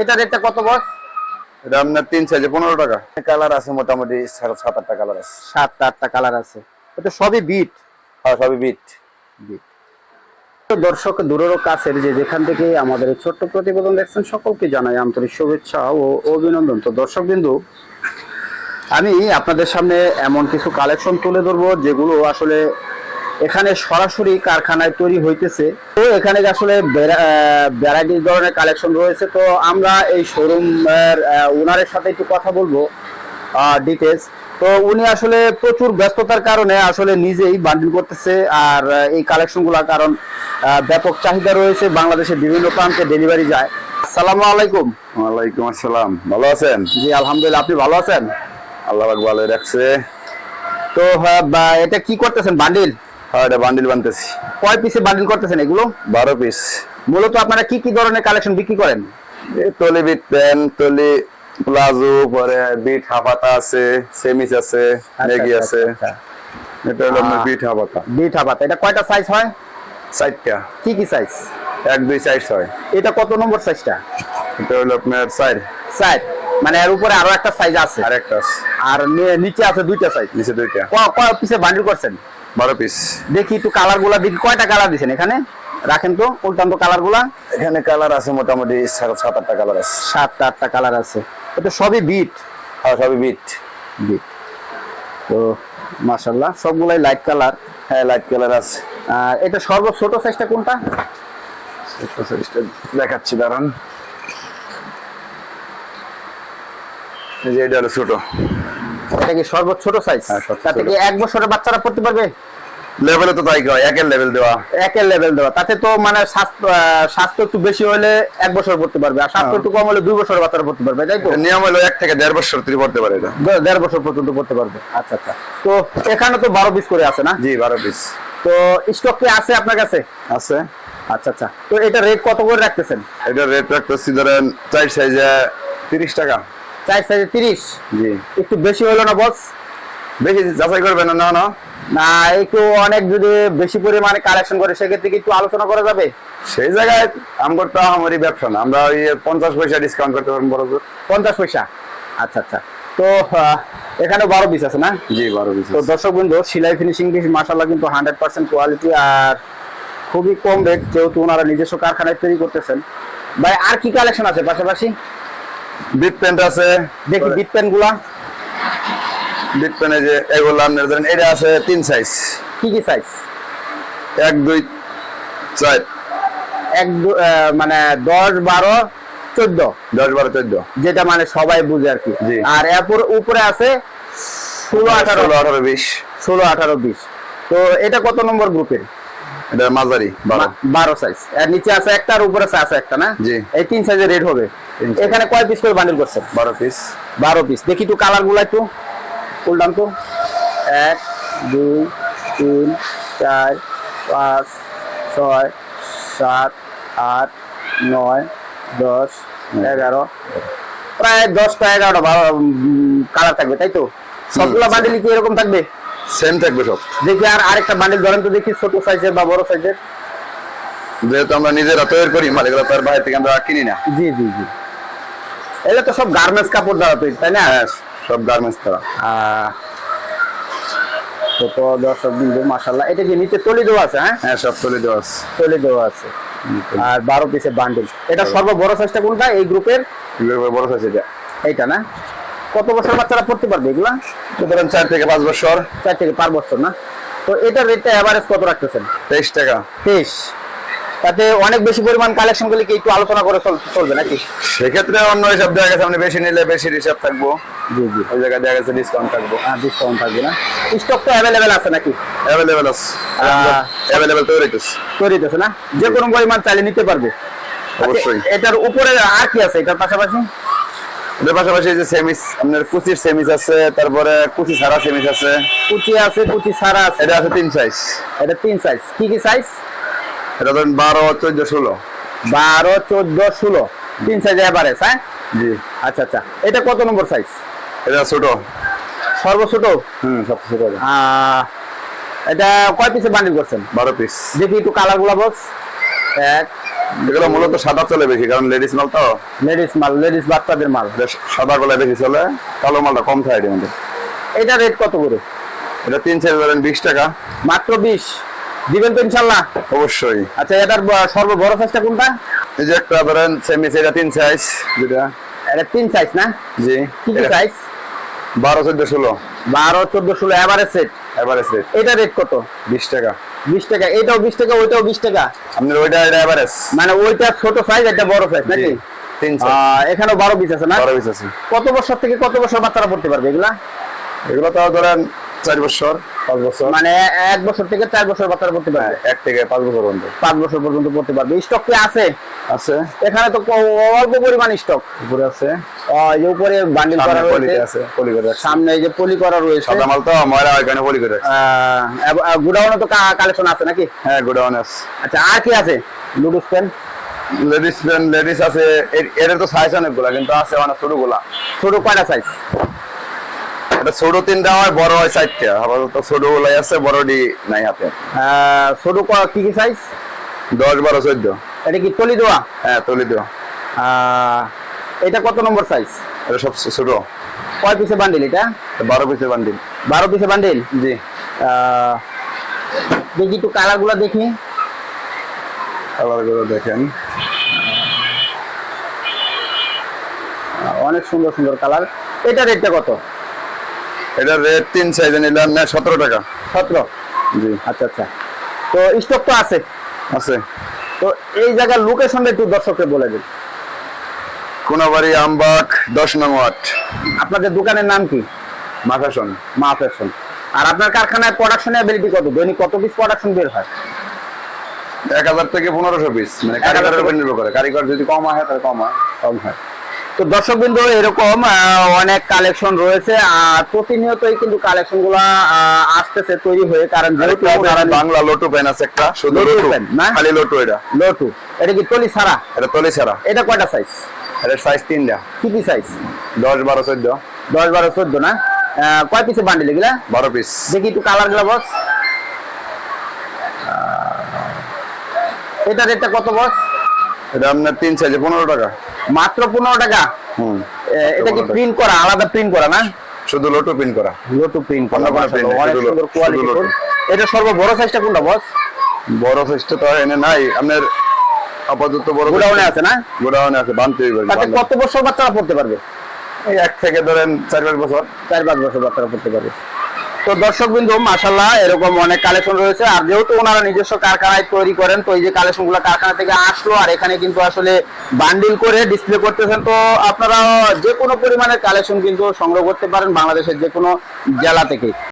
এটা রেটটা কত বস? এটা আপনার তিন সাইজে পনেরো টাকা। কালার আছে মোটামুটি সাত আটটা কালার আছে। সাত আটটা কালার আছে। এটা সবই বিট আর সবই বিট তো দর্শক দূরেরও কাছের যে যেখান থেকে আমাদের ছোট্ট প্রতিবেদন দেখছেন সকলকে জানাই আন্তরিক শুভেচ্ছা ও অভিনন্দন। তো দর্শক বিন্দু আমি আপনাদের সামনে এমন কিছু কালেকশন তুলে ধরবো যেগুলো আসলে এখানে সরাসরি কারখানায় তৈরি হইতেছে। তো এখানে আসলে ভ্যারাইটি ধরনের কালেকশন রয়েছে তো আমরা এই শোরুমের ওনারের সাথে একটু কথা বলব ডিটেলস তো উনি আসলে প্রচুর ব্যস্ততার কারণে আসলে নিজেই বান্ডিল করতেছে আর এই কালেকশনগুলো কারণ ব্যাপক চাহিদা রয়েছে বাংলাদেশের বিভিন্ন প্রান্তে ডেলিভারি যায়। আসসালামু আলাইকুম। ওয়ালাইকুম আসসালাম। ভালো আছেন? জি আলহামদুলিল্লাহ আপনি ভালো আছেন? আল্লাহ পাক ভালো রাখছে। তো এটা কি করতেছেন বান্ডিল হ্যাঁ এটা বান্ডিল বানতেছি। কয় পিসে বান্ডিল করতেছেন এগুলো? বারো পিস মূলত আপনারা কি কি ধরনের কালেকশন বিক্রি করেন? তলি বিট প্যান্ট তলি প্লাজো পরে বিট হাফাতা আছে সেমিস আছে মেগি আছে। এটা হলো বিট হাফাতা। বিট হাবাত এটা কয়টা সাইজ হয়? চারটা। কি কি সাইজ এক দুই সাইজ হয় এটা কত নম্বর সাইজটা এটা হলো আপনার সাইজ মানে এর উপরে আরও একটা সাইজ আছে। আরেকটা আর নিচে আছে দুইটা সাইজ নিচে দুইটা। কয় পিসে বান্ডিল করছেন? বারো পিস দেখি একটু কালারগুলা দেখি কয়টা কালার দিছেন এখানে? রাখেন তো উল্টান তো কালারগুলা এখানে কালার আছে মোটামুটি সাত আটটা কালার আছে। সাতটা আটটা কালার আছে। এটা সবই বিট? আর সবই বিট। বিট। তো মাশাল্লাহ সবগুলাই লাইট কালার হ্যাঁ লাইট কালার আছে। আর এটা সর্ব ছোট সাইজটা কোনটা? একটা সাইজটা দেখাচ্ছি দাঁড়ান। এই যে এটা হলো ছোট। এটা কি সর্ব ছোট সাইজ হ্যাঁ, তাতে কি এক বছরের বাচ্চারা পড়তে পারবে? লেভেলে তো তাই কয় একের লেভেল দেওয়া। একের লেভেল দেওয়া। তাতে তো মানে স্বাস্থ্য স্বাস্থ্য একটু বেশি হলে এক বছর পড়তে পারবে আর স্বাস্থ্য হ্যাঁ। একটু কম হলে দুই বছরের বাচ্চারা পড়তে পারবে তাই তো? নিয়ম হলো এক থেকে দেড় বছর তিনি পড়তে পারে এটা। দেড় বছর পর্যন্ত পড়তে পারবে। আচ্ছা আচ্ছা। তো এখানে তো বারো পিস করে আছে না? জি বারো পিস তো স্টক কি আছে আপনার কাছে? আছে। আচ্ছা আচ্ছা। তো এটা রেট কত করে রাখতেছেন? এটা রেট রাখতেছি ধরেন চার সাইজে তিরিশ টাকা। চার সাইজে তিরিশ। জি। একটু বেশি হলো না বস বেশি যাচাই করবেন না না না। একটু অনেক যদি বেশি পরিমাণে কালেকশন করে সেক্ষেত্রে একটু আলোচনা করা যাবে? সেই জায়গায় আমার তো আমারই ব্যবসা না। আমরা ওই পঞ্চাশ পয়সা ডিসকাউন্ট করতে পারব বড় পঞ্চাশ পয়সা? আচ্ছা আচ্ছা। তো এখানে বারো পিস আছে না? জি বারো পিস তো দর্শক বন্ধু সিলাই ফিনিশিং মাসাল্লাহ কিন্তু হান্ড্রেড পার্সেন্ট কোয়ালিটি আর খুবই কম রেট যেহেতু ওনারা নিজস্ব কারখানায় তৈরি করতেছেন। ভাই আর কি কালেকশন আছে পাশাপাশি? বিট প্যান্ট আছে। দেখি বিট পেনগুলা। বিট প্যান্টে যে এগুলো আপনার ধরেন এটা আছে তিন সাইজ কি কি সাইজ এক দুই চার। এক মানে দশ বারো চোদ্দ। দশ বারো চোদ্দ। যেটা মানে সবাই বুঝে আর কি। আর এরপর উপরে আছে ষোলো আঠারো। আঠারো বিশ। ষোলো আঠারো বিশ। তো এটা কত নম্বর গ্রুপের এটা মাঝারি বারো। বারো সাইজ আর নিচে আছে একটা আর উপরে আছে একটা না? জি। এই তিন সাইজের রেট হবে। এখানে কয় পিস করে বান্ডিল করছেন? বারো পিস বারো পিস দেখি তো কালারগুলো একটু উল্টান তো। এক দুই তিন চার পাঁচ ছয় সাত আট নয় দশ এগারো। প্রায় দশটা এগারোটা কালার থাকবে তাই তো? সবগুলো বান্ডিল কি এরকম থাকবে? সেম থাকবে সব। দেখি আর আরেকটা বান্ডিল ধরেন তো দেখি ছোট সাইজের বা বড় সাইজের যেহেতু আমরা নিজেরা তৈরি করি মাল এগুলো তার বাইরে থেকে আমরা কিনি না। জি জি জি। এগুলো তো সব গার্মেন্টস কাপড় দ্বারা তৈরি তাই না? হ্যাঁ সব গার্মেন্টস তারা তো দর্শক বিন্দু মাসাল্লাহ এটা কি নিচে তলি দেওয়া আছে হ্যাঁ? হ্যাঁ সব তৈরি দেওয়া আছে। তলি দেওয়া আছে। আর বারো পিসের বান্ডিল এটা সর্ব বড় সাইজটা কোনটা? এই গ্রুপের বড় সাইজ এটা। এইটা না? কত বছর বাচ্চারা পড়তে পারবে এগুলা? ধরেন চার থেকে পাঁচ বছর। চার থেকে পাঁচ বছর না? তো এটার রেটটা এভারেজ কত রাখতেছেন? তেইশ টাকা। তেইশ। তাতে অনেক বেশি পরিমাণ কালেকশন করলে কি একটু আলোচনা করে চলবে নাকি? সেক্ষেত্রে অন্য হিসাব দেওয়া গেছে আপনি বেশি নিলে বেশি হিসাব থাকব। জি জি। ওই জায়গায় দেওয়া গেছে ডিসকাউন্ট থাকব। আর ডিসকাউন্ট থাকবে না। স্টক তো অ্যাভেলেবেল আছে নাকি? অ্যাভেলেবেল আছে। অ্যাভেলেবেল তৈরি হইতেছে। তৈরি হইতেছে না? যে কোনো পরিমাণ চাইলে নিতে পারবে। অবশ্যই। আচ্ছা, এটার উপরে আর কি আছে? এটার পাশাপাশি? এর পাশাপাশি যে সেমিস আপনার কুচির সেমিস আছে তারপরে কুচি ছাড়া সেমিস আছে। কুচি আছে কুচি সারা আছে। এটা আছে তিন সাইজ এটা তিন সাইজ কি কি সাইজ এটা ধরেন বারো চোদ্দ ষোলো। বারো চোদ্দ ষোলো। তিন সাইজ এভারেজ হ্যাঁ? জি। আচ্ছা আচ্ছা। এটা কত নম্বর সাইজ এটা ছোট। সর্ব ছোট হুম সব ছোট। এটা কয় পিসে বান্ডিল করছেন? বারো পিস দেখি একটু কালারগুলা বক্স এক এগুলো মূলত সাদা চলে বেশি কারণ লেডিস মাল তো। লেডিস মাল লেডিস বাচ্চাদের মাল। সাদা গলা বেশি চলে কালো মালটা কম থাকে এটা রেট কত করে? এটা তিন চার ধরেন বিশ টাকা। মাত্র বিশ? দিবেন তো ইনশাল্লাহ? অবশ্যই। আচ্ছা এটার সর্ব বড় সাইজটা কোনটা? এই যে একটা ধরেন সেমি এটা তিন সাইজ যেটা? এটা তিন সাইজ না? জি। কি কি সাইজ বারো চোদ্দ ষোলো। বারো চোদ্দ ষোলো এভারেজ সেট এভারেজ রেট এটা রেট কত? বিশ টাকা। বিশ টাকা। এটাও বিশ টাকা ওইটাও বিশ টাকা? আপনার ওইটা এটা এভারেজ মানে ওইটা ছোট সাইজ এটা বড় সাইজ নাকি? তিন সাইজ এখানেও বারো পিস আছে না? বারো পিস আছে। কত বছর থেকে কত বছর বাচ্চারা পড়তে পারবে এগুলা? এগুলো তো ধরেন চার বছর। মানে এক বছর থেকে চার বছর বাচ্চারা পড়তে পারবে হ্যাঁ, এক থেকে পাঁচ বছর পর্যন্ত। পাঁচ বছর পর্যন্ত পড়তে পারবে স্টক কি আছে? আছে। এখানে তো অল্প পরিমাণ স্টক। উপরে আছে। এই যে উপরে বান্ডিল করা রয়েছে। পলি করে। সামনে এই যে পলি করা রয়েছে। সাদা মাল তো ময়লা ওইখানে পলি করে রাখছে। গুডাউনে তো কালেকশন আছে নাকি? হ্যাঁ গোডাউন আছে। আচ্ছা আর কি আছে? লুডুস পেন লেডিস প্যান্ট লেডিস আছে। এর- তো সাইজ অনেকগুলা কিন্তু আছে অনেক ছোটগুলা ছোট কয়টা সাইজ এটা ছোট তিনটা হয় বড় হয় চারটা। আপাতত ছোট গুলাই আছে বড়ডি নাই হাতে। ছোট ক- কি সাইজ দশ বারো চোদ্দ। এটা কি টলি দেওয়া? হ্যাঁ তলি দেওয়া। এটা কত নম্বর সাইজ এটা সব ছোট। কয় পিসে বান্ডিল এটা? বারো পিসের বান্ডিল বারো পিসে বান্ডিল জি। দেখি একটু দেখি। কালারগুলো দেখেন অনেক সুন্দর সুন্দর কালার। এটা রেটটা কত? এটা রেট তিন সাইজে নিলাম না সতেরো টাকা। সতেরো? জি। আচ্ছা আচ্ছা। তো স্টক তো আছে। আছে। তো এই জায়গার লোকেশনটা একটু দর্শককে বলে দিন। কোনাবাড়ি আমবাগ দশ নং ওয়াট আপনাদের দোকানের নাম কি? মাথাসন মা ফ্যাশন। আর আপনার কারখানায় প্রোডাকশন অ্যাবিলিটি কত? দৈনিক কত পিস প্রোডাকশন বের হয়? এক হাজার থেকে পনেরোশো পিস মানে কারিগরের উপর নির্ভর করে। কারিগর যদি কম হয় তাহলে কম হয়। কম হয়। তো দর্শক বিন্দু এরকম অনেক কালেকশন রয়েছে আর প্রতিনিয়তই কিন্তু কালেকশনগুলা আসতেছে তৈরি হয়ে কারণ যেহেতু বাংলা লোটু পেন আছে একটা শুধু লোটু পেন, না? খালি লোটু এটা। লটু এটা কি টলি ছাড়া? এটা তলি ছাড়া। এটা কয়টা সাইজ এটা সাইজ তিনটা। কি কি সাইজ দশ বারো চোদ্দ। দশ বারো চোদ্দ না? কয় পিসে বান্ডিল এগুলা? বারো পিস দেখি একটু কালারগুলা বস এটা রেটটা কত বস এটা আপনার তিন সাইজে পনেরো টাকা। মাত্র পনেরো টাকা? এটা কি প্রিন্ট করা? আলাদা প্রিন্ট করা না? শুধু লোটু পিন করা। লোটু প্রিন্ট করা অনেক সুন্দর কোয়ালিটি এটা সর্ব বড় সাইজটা কোনটা বস বড় সাইজটা তো এনে নাই। আপনার আপাতত বড় গোডাউনে আছে না? গোডাউনে আছে বানতে হইবে কত বছর বাচ্চারা পড়তে পারবে? এই এক থেকে ধরেন চার পাঁচ বছর। চার পাঁচ বছর বাচ্চারা পড়তে পারবে। তো দর্শক বিন্দু মাসাল্লাহ এরকম অনেক কালেকশন রয়েছে। আর যেহেতু ওনারা নিজস্ব কারখানায় তৈরি করেন, তো এই যে কালেকশনগুলো কারখানা থেকে আসলো, আর এখানে কিন্তু আসলে বান্ডিল করে ডিসপ্লে করতেছেন, তো আপনারা যে কোনো পরিমাণের কালেকশন কিন্তু সংগ্রহ করতে পারেন বাংলাদেশের যে কোনো জেলা থেকে।